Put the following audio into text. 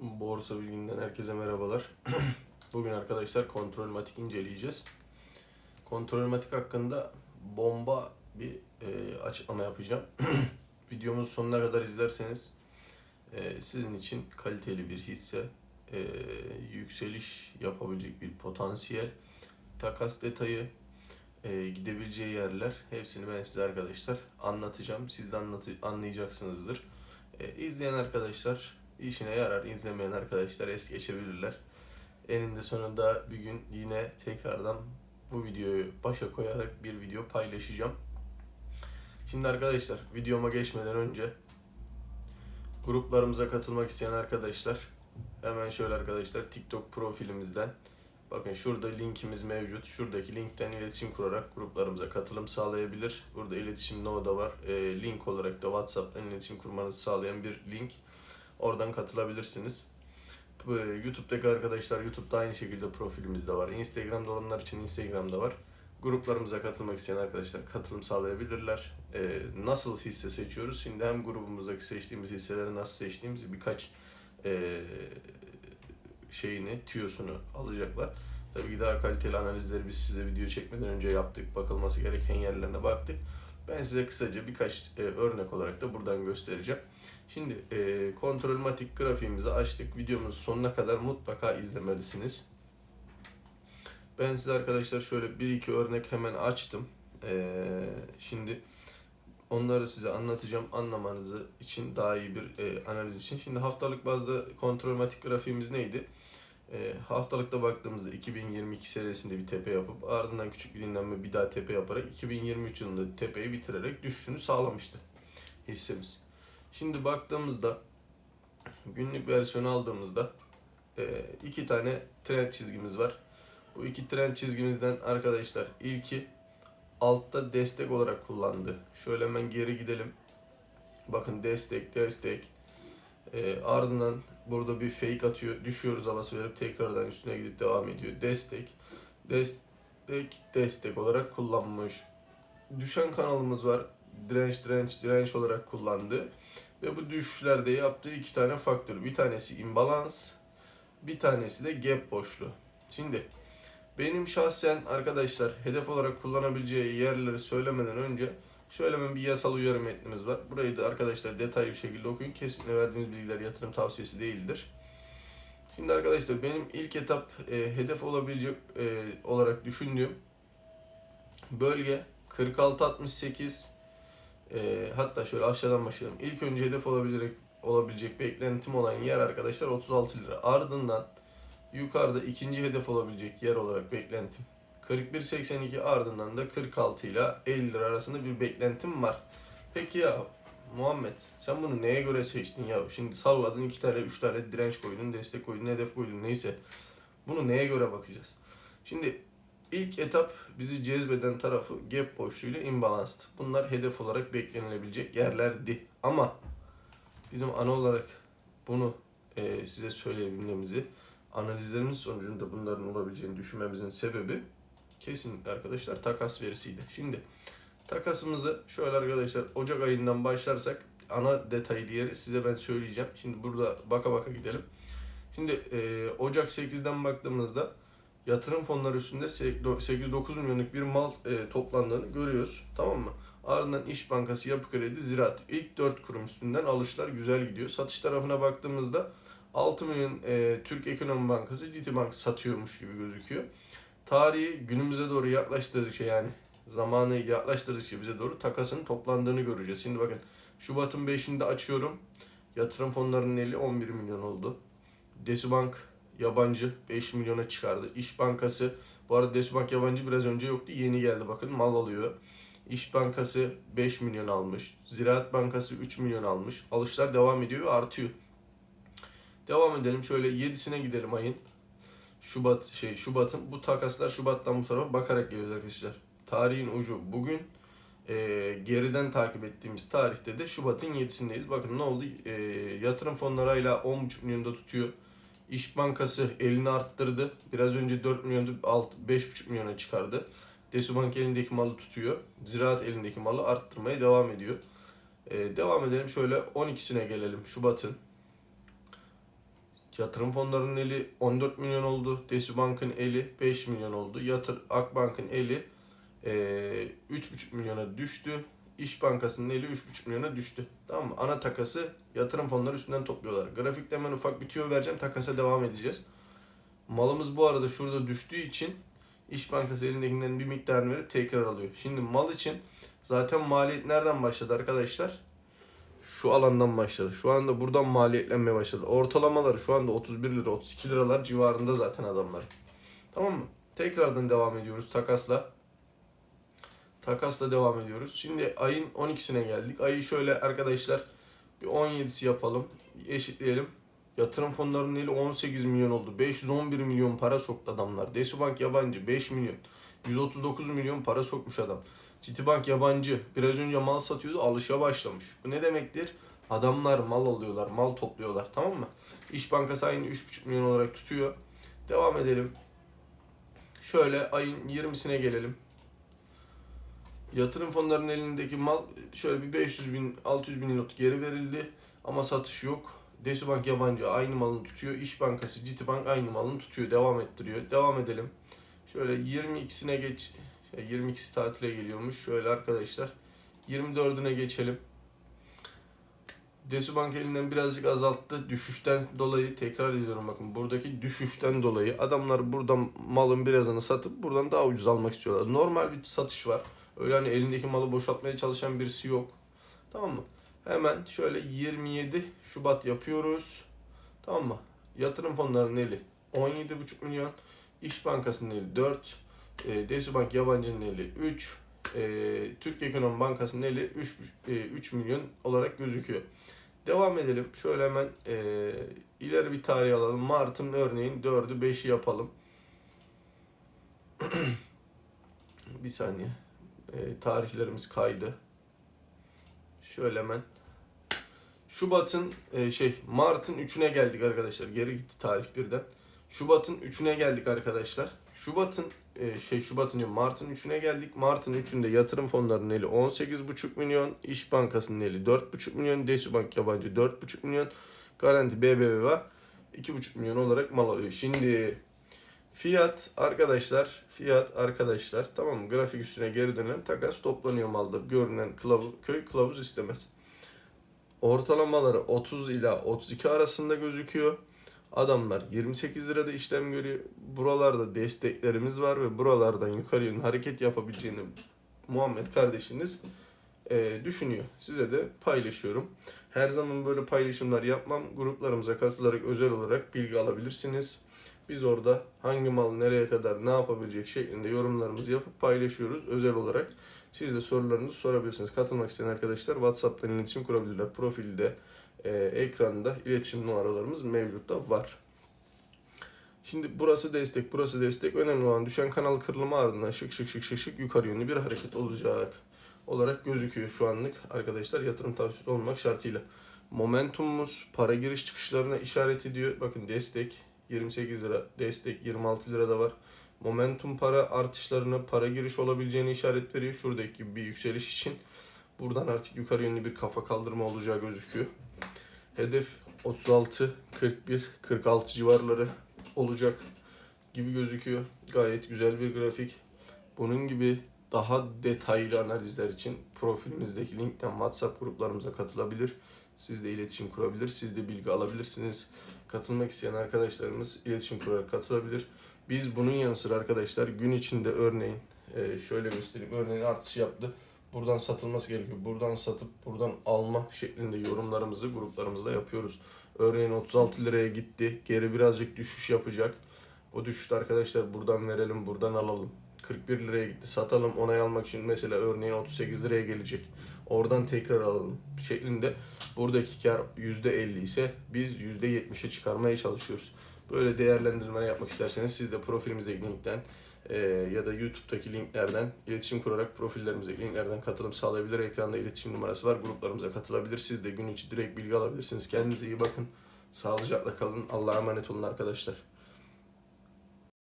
Borsa Bilgi'nden herkese merhabalar. Bugün arkadaşlar kontrolmatik inceleyeceğiz. Kontrolmatik hakkında bomba bir e, açıklama yapacağım. Videomuzu sonuna kadar izlerseniz e, sizin için kaliteli bir hisse, e, yükseliş yapabilecek bir potansiyel, takas detayı, e, gidebileceği yerler hepsini ben size arkadaşlar anlatacağım. Siz de anlatı, anlayacaksınızdır. E, izleyen arkadaşlar işine yarar, izlemeyen arkadaşlar es geçebilirler. Eninde sonunda bir gün yine tekrardan bu videoyu başa koyarak bir video paylaşacağım. Şimdi arkadaşlar videoma geçmeden önce gruplarımıza katılmak isteyen arkadaşlar hemen şöyle arkadaşlar TikTok profilimizden bakın şurada linkimiz mevcut. Şuradaki linkten iletişim kurarak gruplarımıza katılım sağlayabilir. Burada iletişim noda var. E, link olarak da WhatsApp'tan iletişim kurmanızı sağlayan bir link. Oradan katılabilirsiniz. E, YouTube'daki arkadaşlar YouTube'da aynı şekilde profilimizde var. Instagram'da olanlar için Instagram'da var. Gruplarımıza katılmak isteyen arkadaşlar katılım sağlayabilirler. Ee, nasıl hisse seçiyoruz? Şimdi hem grubumuzdaki seçtiğimiz hisseleri nasıl seçtiğimizi birkaç e, şeyini, tüyosunu alacaklar. Tabii ki daha kaliteli analizleri biz size video çekmeden önce yaptık. Bakılması gereken yerlerine baktık. Ben size kısaca birkaç e, örnek olarak da buradan göstereceğim. Şimdi e, kontrolmatik grafiğimizi açtık. Videomuzun sonuna kadar mutlaka izlemelisiniz. Ben size arkadaşlar şöyle bir iki örnek hemen açtım. E, şimdi onları size anlatacağım anlamanızı için daha iyi bir e, analiz için. Şimdi haftalık bazda kontrolmatik grafiğimiz neydi? E, haftalıkta baktığımızda 2022 serisinde bir tepe yapıp ardından küçük bir dinlenme bir daha tepe yaparak 2023 yılında tepeyi bitirerek düşüşünü sağlamıştı hissemiz. Şimdi baktığımızda günlük versiyonu aldığımızda e, iki tane trend çizgimiz var. Bu iki trend çizgimizden arkadaşlar ilki altta destek olarak kullandı. Şöyle hemen geri gidelim. Bakın destek destek. E, ardından burada bir fake atıyor. Düşüyoruz havası verip tekrardan üstüne gidip devam ediyor. Destek. Destek destek olarak kullanmış. Düşen kanalımız var. Direnç direnç direnç olarak kullandı. Ve bu düşüşlerde yaptığı iki tane faktör. Bir tanesi imbalans, bir tanesi de gap boşluğu. Şimdi benim şahsen arkadaşlar hedef olarak kullanabileceği yerleri söylemeden önce şöyle hemen bir yasal uyarı metnimiz var. Burayı da arkadaşlar detaylı bir şekilde okuyun. Kesinlikle verdiğimiz bilgiler yatırım tavsiyesi değildir. Şimdi arkadaşlar benim ilk etap e, hedef olabilecek e, olarak düşündüğüm bölge 46-68 e, hatta şöyle aşağıdan başlayalım. İlk önce hedef olabilecek, olabilecek beklentim olan yer arkadaşlar 36 lira. Ardından yukarıda ikinci hedef olabilecek yer olarak beklentim 41.82 ardından da 46 ile 50 lira arasında bir beklentim var. Peki ya Muhammed sen bunu neye göre seçtin ya? Şimdi salladın iki tane üç tane direnç koydun, destek koydun, hedef koydun neyse. Bunu neye göre bakacağız? Şimdi ilk etap bizi cezbeden tarafı gap boşluğuyla imbalanced. Bunlar hedef olarak beklenilebilecek yerlerdi. Ama bizim ana olarak bunu e, size söyleyebilmemizi analizlerimiz sonucunda bunların olabileceğini düşünmemizin sebebi kesinlikle arkadaşlar takas verisiydi. Şimdi takasımızı şöyle arkadaşlar Ocak ayından başlarsak ana detaylı yeri size ben söyleyeceğim. Şimdi burada baka baka gidelim. Şimdi e, Ocak 8'den baktığımızda yatırım fonları üstünde 8-9 milyonluk bir mal e, toplandığını görüyoruz. Tamam mı? Ardından İş Bankası, Yapı Kredi, Ziraat. ilk 4 kurum üstünden alışlar güzel gidiyor. Satış tarafına baktığımızda 6 milyon e, Türk Ekonomi Bankası Citibank satıyormuş gibi gözüküyor. Tarihi günümüze doğru yaklaştırdıkça yani zamanı yaklaştırdıkça bize doğru takasın toplandığını göreceğiz. Şimdi bakın Şubat'ın 5'inde açıyorum. Yatırım fonlarının eli 11 milyon oldu. Desibank yabancı 5 milyona çıkardı. İş Bankası bu arada Desibank yabancı biraz önce yoktu. Yeni geldi bakın mal alıyor. İş Bankası 5 milyon almış. Ziraat Bankası 3 milyon almış. Alışlar devam ediyor ve artıyor. Devam edelim. Şöyle 7'sine gidelim ayın. Şubat şey Şubat'ın bu takaslar Şubat'tan bu tarafa bakarak geliyoruz arkadaşlar. Tarihin ucu bugün e, geriden takip ettiğimiz tarihte de Şubat'ın 7'sindeyiz. Bakın ne oldu? E, yatırım fonları hala 10,5 milyonda tutuyor. İş Bankası elini arttırdı. Biraz önce 4 milyonda 5,5 milyona çıkardı. Desubank elindeki malı tutuyor. Ziraat elindeki malı arttırmaya devam ediyor. E, devam edelim şöyle 12'sine gelelim Şubat'ın. Yatırım fonlarının eli 14 milyon oldu. Desibank'ın eli 5 milyon oldu. Yatır Akbank'ın eli eee 3,5 milyona düştü. İş Bankası'nın eli 3,5 milyona düştü. Tamam mı? Ana takası yatırım fonları üstünden topluyorlar. Grafikte hemen ufak bir tüyo vereceğim. Takasa devam edeceğiz. Malımız bu arada şurada düştüğü için İş Bankası elindekilerin bir miktarını verip tekrar alıyor. Şimdi mal için zaten maliyet nereden başladı arkadaşlar? Şu alandan başladı. Şu anda buradan maliyetlenmeye başladı. Ortalamaları şu anda 31 lira 32 liralar civarında zaten adamlar. Tamam mı? Tekrardan devam ediyoruz takasla. Takasla devam ediyoruz. Şimdi ayın 12'sine geldik. Ayı şöyle arkadaşlar bir 17'si yapalım. Eşitleyelim. Yatırım fonlarının eli 18 milyon oldu. 511 milyon para soktu adamlar. Desubank yabancı 5 milyon. 139 milyon para sokmuş adam. Citibank yabancı. Biraz önce mal satıyordu alışa başlamış. Bu ne demektir? Adamlar mal alıyorlar, mal topluyorlar tamam mı? İş Bankası aynı 3,5 milyon olarak tutuyor. Devam edelim. Şöyle ayın 20'sine gelelim. Yatırım fonlarının elindeki mal şöyle bir 500 bin 600 bin not geri verildi ama satış yok. Desubank yabancı aynı malını tutuyor. İş Bankası Citibank aynı malını tutuyor. Devam ettiriyor. Devam edelim. Şöyle 22'sine geç. Şey, 22'si tatile geliyormuş. Şöyle arkadaşlar. 24'üne geçelim. Desubank elinden birazcık azalttı. Düşüşten dolayı tekrar ediyorum bakın. Buradaki düşüşten dolayı adamlar buradan malın birazını satıp buradan daha ucuz almak istiyorlar. Normal bir satış var. Öyle hani elindeki malı boşaltmaya çalışan birisi yok. Tamam mı? Hemen şöyle 27 Şubat yapıyoruz. Tamam mı? Yatırım fonlarının eli 17,5 milyon. İş Bankası'nın eli 4. E, Desubank yabancının eli 3. E, Türk Ekonomi Bankası'nın eli 3, e, 3 milyon olarak gözüküyor. Devam edelim. Şöyle hemen e, ileri bir tarih alalım. Mart'ın örneğin 4'ü 5'i yapalım. bir saniye. E, tarihlerimiz kaydı. Şöyle hemen. Şubat'ın e, şey Mart'ın 3'üne geldik arkadaşlar. Geri gitti tarih birden. Şubat'ın 3'üne geldik arkadaşlar. Şubat'ın e, şey Şubat'ın diyorum Mart'ın 3'üne geldik. Mart'ın 3'ünde yatırım fonlarının eli 18,5 milyon, İş Bankası'nın eli 4,5 milyon, Desubank yabancı 4,5 milyon, Garanti BBVA 2,5 milyon olarak mal alıyor. Şimdi fiyat arkadaşlar, fiyat arkadaşlar tamam mı? Grafik üstüne geri dönelim. Takas toplanıyor malda. Görünen kılavuz, köy kılavuz istemez. Ortalamaları 30 ila 32 arasında gözüküyor. Adamlar 28 lirada işlem görüyor. Buralarda desteklerimiz var ve buralardan yukarı yönlü hareket yapabileceğini Muhammed kardeşiniz e, düşünüyor. Size de paylaşıyorum. Her zaman böyle paylaşımlar yapmam. Gruplarımıza katılarak özel olarak bilgi alabilirsiniz. Biz orada hangi mal nereye kadar ne yapabilecek şeklinde yorumlarımızı yapıp paylaşıyoruz özel olarak. Siz de sorularınızı sorabilirsiniz. Katılmak isteyen arkadaşlar WhatsApp'tan iletişim kurabilirler. Profilde, e, ekranda iletişim numaralarımız mevcutta var. Şimdi burası destek, burası destek. Önemli olan düşen kanal kırılımı ardından şık şık şık şık şık yukarı yönlü bir hareket olacak olarak gözüküyor şu anlık arkadaşlar yatırım tavsiyesi olmak şartıyla. Momentumumuz para giriş çıkışlarına işaret ediyor. Bakın destek 28 lira, destek 26 lira da var. Momentum para artışlarına para giriş olabileceğini işaret veriyor. Şuradaki bir yükseliş için. Buradan artık yukarı yönlü bir kafa kaldırma olacağı gözüküyor. Hedef 36, 41, 46 civarları olacak gibi gözüküyor. Gayet güzel bir grafik. Bunun gibi daha detaylı analizler için profilimizdeki linkten WhatsApp gruplarımıza katılabilir. Siz de iletişim kurabilir, siz de bilgi alabilirsiniz. Katılmak isteyen arkadaşlarımız iletişim kurarak katılabilir. Biz bunun yanı sıra arkadaşlar gün içinde örneğin e, şöyle göstereyim. Örneğin artış yaptı. Buradan satılması gerekiyor. Buradan satıp buradan alma şeklinde yorumlarımızı gruplarımızda yapıyoruz. Örneğin 36 liraya gitti. Geri birazcık düşüş yapacak. O düşüşte arkadaşlar buradan verelim, buradan alalım. 41 liraya gitti. Satalım onay almak için mesela örneğin 38 liraya gelecek. Oradan tekrar alalım şeklinde. Buradaki kar %50 ise biz %70'e çıkarmaya çalışıyoruz. Böyle değerlendirmeler yapmak isterseniz siz de profilimizdeki linkten e, ya da YouTube'daki linklerden iletişim kurarak profillerimizdeki linklerden katılım sağlayabilir. Ekranda iletişim numarası var. Gruplarımıza katılabilir. Siz de gün içi direkt bilgi alabilirsiniz. Kendinize iyi bakın. Sağlıcakla kalın. Allah'a emanet olun arkadaşlar.